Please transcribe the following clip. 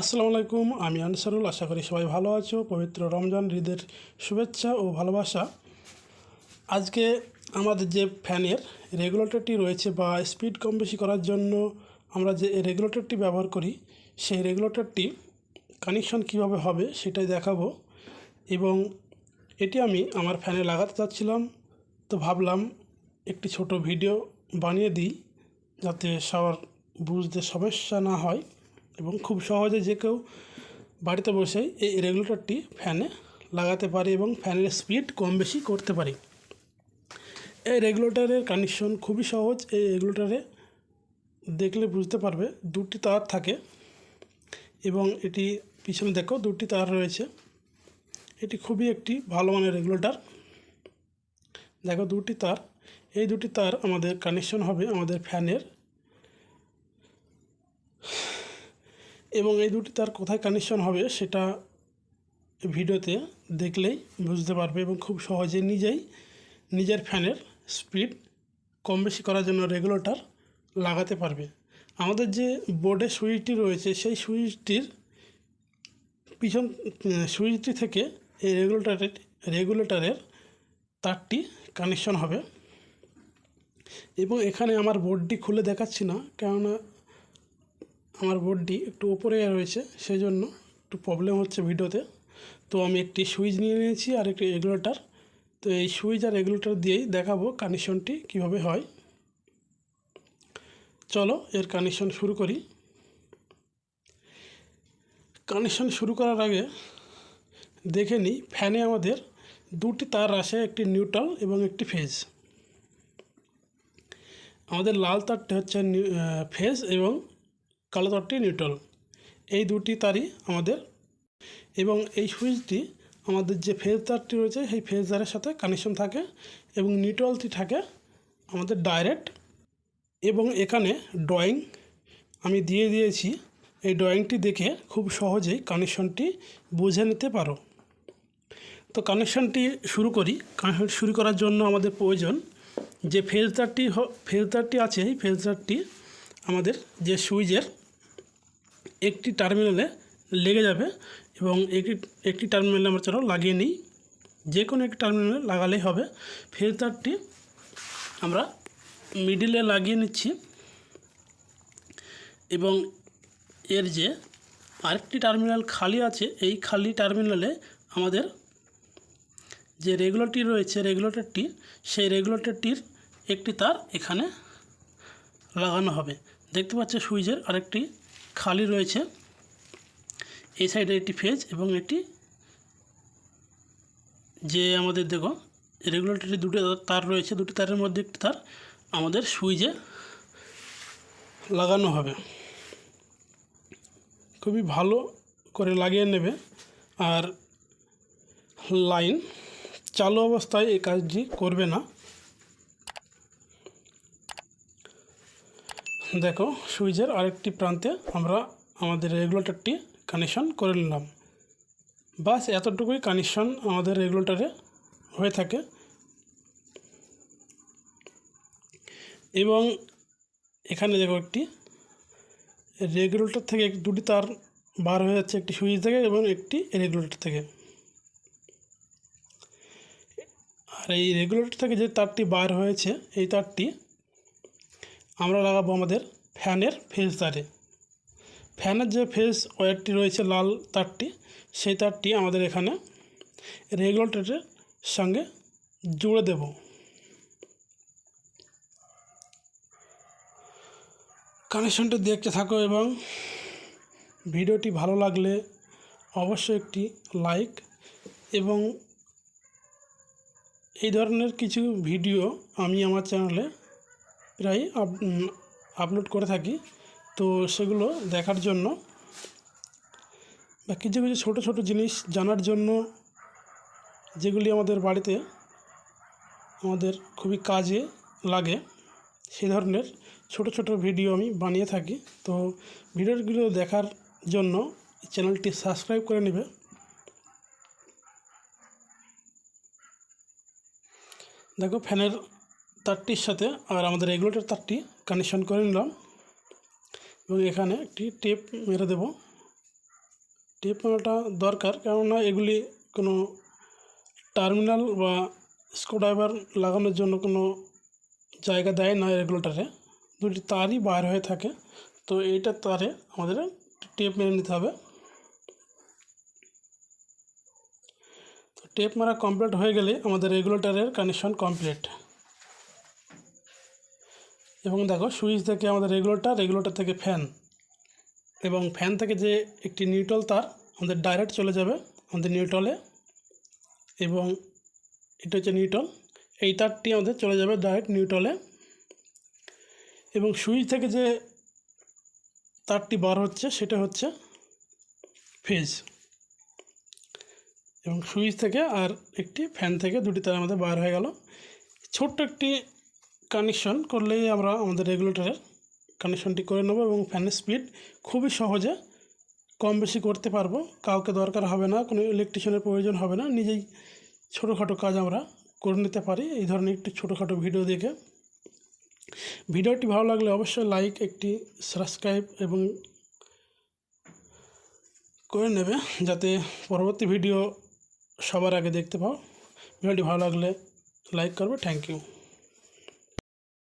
আসসালামু আলাইকুম, আমি আনসারুল, আশা করি সবাই ভালো আছো। পবিত্র রমজান ঈদের শুভেচ্ছা ও ভালোবাসা। আজকে আমাদের যে ফ্যানের রেগুলেটরটি রয়েছে বা স্পিড কম বেশি করার জন্য আমরা যে রেগুলেটরটি ব্যবহার করি, সেই রেগুলেটরটি কানেকশন কীভাবে হবে সেটাই দেখাবো। এবং এটি আমি আমার ফ্যানে লাগাতে চাচ্ছিলাম, তো ভাবলাম একটি ছোট ভিডিও বানিয়ে দিই, যাতে সবার বুঝতে সমস্যা না হয়। এবং খুব সহজে যে কেউ বাড়িতে বসেই এই রেগুলেটরটি ফ্যানে লাগাতে পারে এবং ফ্যানের স্পিড কম বেশি করতে পারে। এই রেগুলেটরের কানেকশন খুবই সহজ। এই রেগুলেটরে দেখলে বুঝতে পারবে দুটি তার থাকে এবং এটি পিছনে দেখো দুটি তার রয়েছে। এটি খুবই একটি ভালো মানের রেগুলেটর। দেখো দুটি তার। এই দুটি তার আমাদের কানেকশন হবে আমাদের ফ্যানের এবং এই দুটি তার কোথায় কানেকশন হবে সেটা ভিডিওতে দেখলেই বুঝতে পারবে এবং খুব সহজে নিজেই নিজের ফ্যানের স্পিড কম বেশি করার জন্য রেগুলেটর লাগাতে পারবে। আমাদের যে বোর্ডে সুইচটি রয়েছে, সেই সুইচটির পিছন সুইচটি থেকে এই রেগুলেটরের রেগুলেটরের তারটি কানেকশন হবে। এবং এখানে আমার বোর্ডটি খুলে দেখাচ্ছি না, কেননা আমার বোর্ডটি একটু ওপরে রয়েছে সেই জন্য একটু প্রবলেম হচ্ছে ভিডিওতে। তো আমি একটি সুইচ নিয়ে নিয়েছি আর একটি রেগুলেটর তো এই সুইচ আর রেগুলেটর দিয়েই দেখাবো কানেকশনটি কীভাবে হয়। চলো এর কানেকশন শুরু করি। কানেকশন শুরু করার আগে দেখে নিই ফ্যানে আমাদের দুটি তার আসে, একটি নিউট্রাল এবং একটি ফেজ আমাদের লাল তারটি হচ্ছে ফেজ এবং কালো তারটি নিউট্রাল। এই দুটি তারই আমাদের এবং এই সুইচটি আমাদের যে ফেজ তারটি রয়েছে, সেই ফেজ তারের সাথে কানেকশন থাকে এবং নিউট্রালটি থাকে আমাদের ডাইরেক্ট এবং এখানে ড্রয়িং আমি দিয়ে দিয়েছি। এই ড্রয়িংটি দেখে খুব সহজেই কানেকশনটি বুঝে নিতে পারো। তো কানেকশনটি শুরু করি। কানেকশন শুরু করার জন্য আমাদের প্রয়োজন যে ফেজ তারটি ফেজ তারটি আছে, এই ফেজ তারটি আমাদের যে সুইচের একটি টার্মিনালে লেগে যাবে এবং একটি একটি টার্মিনালে আমরা চলো লাগিয়ে নিই। যে কোনো একটি টার্মিনালে লাগালেই হবে। ফেজ তারটি আমরা মিডিলে লাগিয়ে নিচ্ছি। এবং এর যে আরেকটি টার্মিনাল খালি আছে, এই খালি টার্মিনালে আমাদের যে রেগুলেটরটি রয়েছে রেগুলেটরটি সেই রেগুলেটরটির একটি তার এখানে লাগানো হবে। দেখতে পাচ্ছে সুইচের আরেকটি খালি রয়েছে। এই সাইডে একটি ফেজ এবং একটি যে আমাদের দেখো, রেগুলেটরি দুটো তার রয়েছে, দুটি তারের মধ্যে একটি তার আমাদের সুইচে লাগানো হবে। খুবই ভালো করে লাগিয়ে নেবে। আর লাইন চালু অবস্থায় এই কাজটি করবে না। দেখো সুইচের আরেকটি প্রান্তে আমরা আমাদের রেগুলেটরটি কানেকশন করে নিলাম। বাস এতটুকুই কানেকশন আমাদের রেগুলেটরে হয়ে থাকে। এবং এখানে দেখো একটি রেগুলেটর থেকে দুটি তার বার হয়ে যাচ্ছে, একটি সুইচ থেকে এবং একটি রেগুলেটর থেকে। আর এই রেগুলেটর থেকে যে তারটি বার হয়েছে, এই তারটি আমরা লাগাবো আমাদের ফ্যানের ফেজ তারে ফ্যানের যে ফেজ ওয়্যারটি রয়েছে লাল তারটি, সেই তারটি আমাদের এখানে রেগুলেটরের সঙ্গে জুড়ে দেব। কানেকশনটি দেখতে থাকো এবং ভিডিওটি ভালো লাগলে অবশ্যই একটি লাইক এবং এই ধরনের কিছু ভিডিও আমি আমার চ্যানেলে প্রায় আপলোড করে থাকি। তো সেগুলো দেখার জন্য, বা কিছু কিছু ছোটো ছোটো জিনিস জানার জন্য যেগুলি আমাদের বাড়িতে আমাদের খুবই কাজে লাগে সেই ধরনের ছোট ছোট ভিডিও আমি বানিয়ে থাকি। তো ভিডিওগুলো দেখার জন্য চ্যানেলটি সাবস্ক্রাইব করে নেবে। দেখো, ফ্যানের তারটির সাথে আর আমাদের রেগুলেটর তারটি কানেকশন করে নিলাম। এবং এখানে একটি টেপ মেরে দেব। টেপ মারাটা দরকার, কেননা এগুলি কোনো টার্মিনাল বা স্ক্রুড্রাইভার লাগানোর জন্য কোনো জায়গা দেয় না রেগুলেটারে দুটি তারই বার হয়ে থাকে, তো এইটা তারে আমাদের টেপ মেরে নিতে হবে। তো টেপ মারা কমপ্লিট হয়ে গেলে আমাদের রেগুলেটরের কানেকশন কমপ্লিট এবং দেখো সুইচ থেকে আমাদের রেগুলেটর রেগুলেটর থেকে ফ্যান এবং ফ্যান থেকে যে একটি নিউট্রাল তার আমাদের ডাইরেক্ট চলে যাবে আমাদের নিউট্রলে এবং এটা হচ্ছে নিউট্রল। এই তারটি আমাদের চলে যাবে ডাইরেক্ট নিউট্রলে এবং সুইচ থেকে যে তারটি বার হচ্ছে সেটা হচ্ছে ফেজ এবং সুইচ থেকে আর একটি ফ্যান থেকে দুটি তার আমাদের বার হয়ে গেল। ছোট্ট একটি কানেকশন করলেই আমরা আমাদের রেগুলেটরের কানেকশনটি করে নেব এবং ফ্যানের স্পিড খুবই সহজে কম বেশি করতে পারব। কাউকে দরকার হবে না, কোনো ইলেকট্রিশিয়ানের প্রয়োজন হবে না। নিজেই ছোটোখাটো কাজ আমরা করে নিতে পারি। এই ধরনের একটি ছোটোখাটো ভিডিও দেখে। ভিডিওটি ভালো লাগলে অবশ্যই লাইক একটি সাবস্ক্রাইব এবং করে নেবে, যাতে পরবর্তী ভিডিও সবার আগে দেখতে পাও। ভিডিওটি ভালো লাগলে লাইক করবে। Thank you